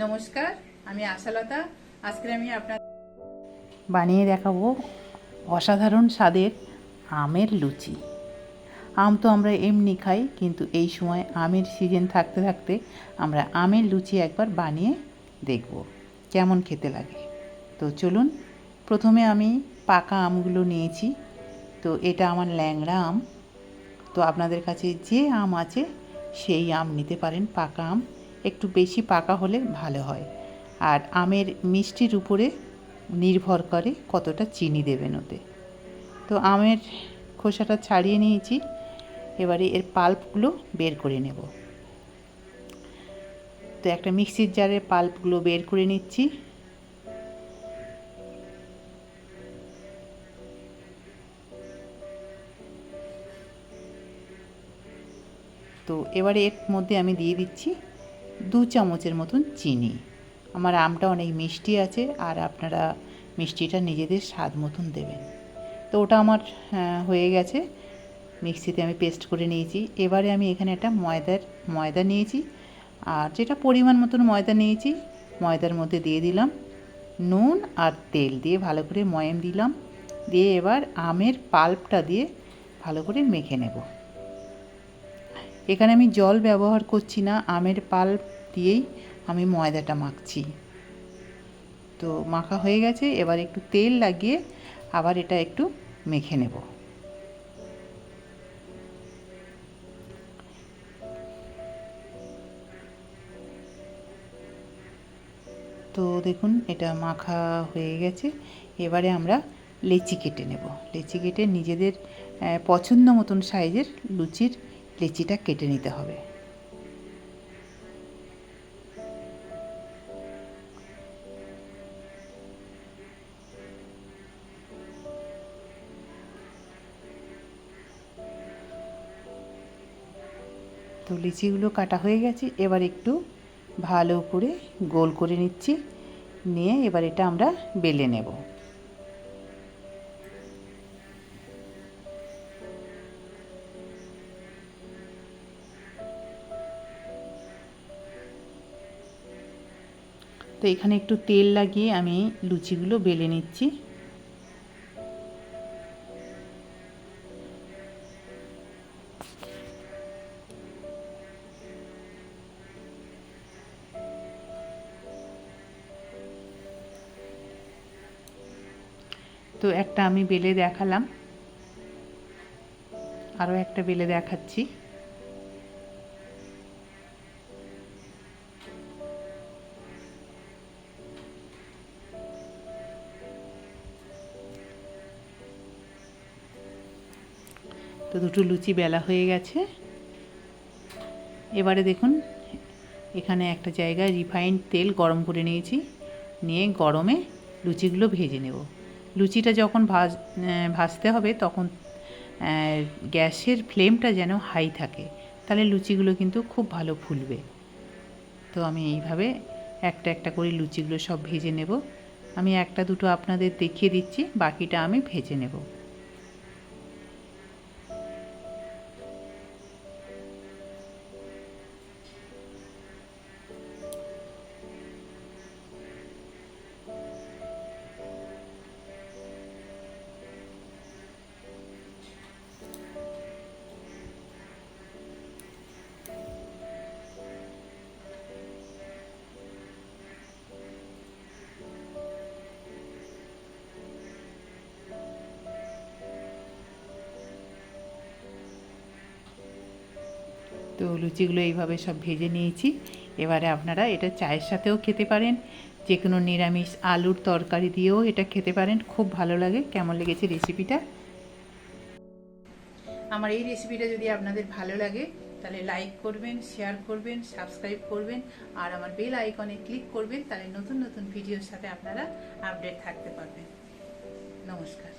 নমস্কার, আমি আশালতা। আজকে আমি আপনার বানিয়ে দেখাবো অসাধারণ স্বাদের আমের লুচি। আম তো আমরা এমনি খাই, কিন্তু এই সময় আমের সিজন থাকতে থাকতে আমরা আমের লুচি একবার বানিয়ে দেখব, কেমন খেতে লাগে। তো চলুন, প্রথমে আমি পাকা আমগুলো নিয়েছি। তো এটা আমার ল্যাংড়া আম। তো আপনাদের কাছে যে আম আছে, সেই আম নিতে পারেন পাকা আম। একটু বেশি পাকা হলে ভালো হয়। আর আমের মিষ্টির উপরে নির্ভর করে কতটা চিনি দেবেন ওতে। তো আমের খোসাটা ছাড়িয়ে নিয়েছি। এবারে এর পাল্পগুলো বের করে নেব। তো একটা মিক্সির জারে পাল্পগুলো বের করে নিচ্ছি। তো এবারে এর মধ্যে আমি দিয়ে দিচ্ছি দু চামচের মতন চিনি। আমার আমটা অনেক মিষ্টি আছে আর আপনারা মিষ্টিটা নিজেদের স্বাদ মতন দেবেন। তো ওটা আমার, হয়ে গেছে। মিক্সিতে আমি পেস্ট করে নিয়েছি। এবারে আমি এখানে একটা ময়দার, ময়দা নিয়েছি। আর যেটা পরিমাণ মতন ময়দা নিয়েছি, ময়দার মধ্যে দিয়ে দিলাম নুন আর তেল দিয়ে ভালো করে ময়াম দিলাম। দিয়ে এবার আমের পাল্পটা দিয়ে ভালো করে মেখে নেব। এখানে আমি জল ব্যবহার করছি না, আমের পাল্প দিয়েই আমি ময়দাটা মাখছি। তো মাখা হয়ে গেছে, এবার একটু তেল লাগিয়ে আবার এটা একটু মেখে নেব। তো দেখুন, এটা মাখা হয়ে গেছে। এবারে আমরা লেচি কেটে নেব। লেচি কেটে নিজেদের পছন্দ মতন সাইজের লুচির লেচিটা কেটে নিতে হবে। তো লিচিগুলো কাটা হয়ে গেছে, এবার একটু ভালো করে গোল করে নিচ্ছি, নিয়ে এবার এটা আমরা বেলে নেব। তো এখানে একটু তেল লাগিয়ে আমি লুচিগুলো বেলে নিচ্ছি। তো একটা আমি বেলে দেখালাম। আরও একটা বেলে দেখাচ্ছি। তো দুটো লুচি বেলা হয়ে গেছে। এবারে দেখুন, এখানে একটা জায়গায় রিফাইন্ড তেল গরম করে নিয়েছি। নিয়ে গরমে লুচিগুলো ভেজে নেব। লুচিটা যখন ভাজ ভাজতে হবে তখন গ্যাসের ফ্লেমটা যেন হাই থাকে, তাহলে লুচিগুলো কিন্তু খুব ভালো ফুলবে। তো আমি এইভাবে একটা একটা করে লুচিগুলো সব ভেজে নেব। আমি একটা দুটো আপনাদের দেখিয়ে দিচ্ছি, বাকিটা আমি ভেজে নেব। তো লুচিগুলো এইভাবে সব ভেজে নিয়েছি। এবারে আপনারা এটা চায়ের সাথেও খেতে পারেন। যে কোনো নিরামিষ আলুর তরকারি দিয়েও এটা খেতে পারেন। খুব ভালো লাগে। কেমন লেগেছে রেসিপিটা? আমার এই রেসিপিটা যদি আপনাদের ভালো লাগে, তাহলে লাইক করবেন শেয়ার করবেন সাবস্ক্রাইব করবেন, আর আমার বেল আইকনে ক্লিক করবেন, তাহলে নতুন নতুন ভিডিওর সাথে আপনারা আপডেট থাকতে পারবেন। নমস্কার।